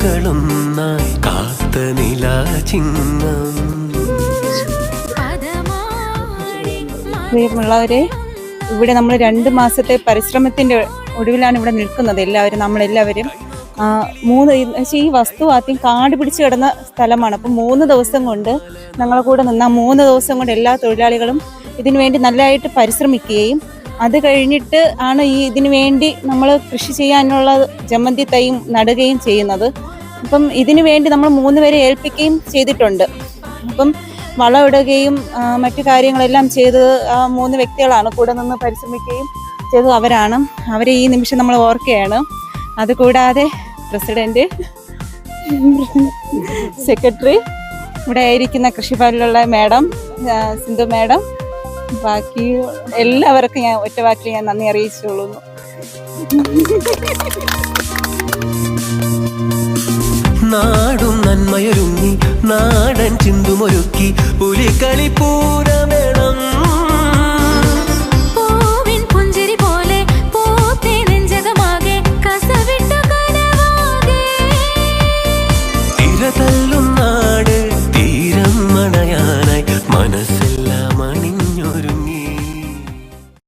കണ്ണുകളൊന്നായി കാത്ത നിലാചിഹ്നം പ്രിയമുള്ളവരെ ഇവിടെ നമ്മൾ രണ്ട് മാസത്തെ പരിശ്രമത്തിന്റെ ഒടുവിലാണ് ഇവിടെ നിൽക്കുന്നത് എല്ലാവരും നമ്മളെല്ലാവരും. മൂന്ന് പക്ഷേ ഈ വസ്തു ആദ്യം കാട് പിടിച്ച് കിടന്ന സ്ഥലമാണ്. അപ്പം മൂന്ന് ദിവസം കൊണ്ട് ഞങ്ങളെ കൂടെ നിന്ന മൂന്ന് ദിവസം കൊണ്ട് എല്ലാ തൊഴിലാളികളും ഇതിനുവേണ്ടി നല്ലതായിട്ട് പരിശ്രമിക്കുകയും അത് കഴിഞ്ഞിട്ട് ആണ് ഈ ഇതിനു വേണ്ടി നമ്മൾ കൃഷി ചെയ്യാനുള്ള ജമന്തി തൈയും നടുകയും ചെയ്യുന്നത്. അപ്പം ഇതിനു വേണ്ടി നമ്മൾ മൂന്ന് പേരെ ഏൽപ്പിക്കുകയും ചെയ്തിട്ടുണ്ട്. അപ്പം വളമിടുകയും മറ്റു കാര്യങ്ങളെല്ലാം ചെയ്തത് ആ മൂന്ന് വ്യക്തികളാണ് കൂടെ നിന്ന് പരിശ്രമിക്കുകയും ചെയ്തത് അവരാണ്. അവരെ ഈ നിമിഷം നമ്മൾ ഓർക്കുകയാണ്. അതുകൂടാതെ പ്രസിഡന്റ് സെക്രട്ടറി ഇവിടെ ആയിരിക്കുന്ന കൃഷിഭവനിലുള്ള മാഡം സിന്ധു മാഡം ബാക്കി എല്ലാവർക്കും ഞാൻ ഒറ്റ വാക്കിൽ ഞാൻ നന്ദി അറിയിച്ചുകൊള്ളുന്നു നാടും നന്മയൊരുങ്ങി നാടൻ ചിന്തുമൊരുക്കി പുലിക്കളി പൂരമേളം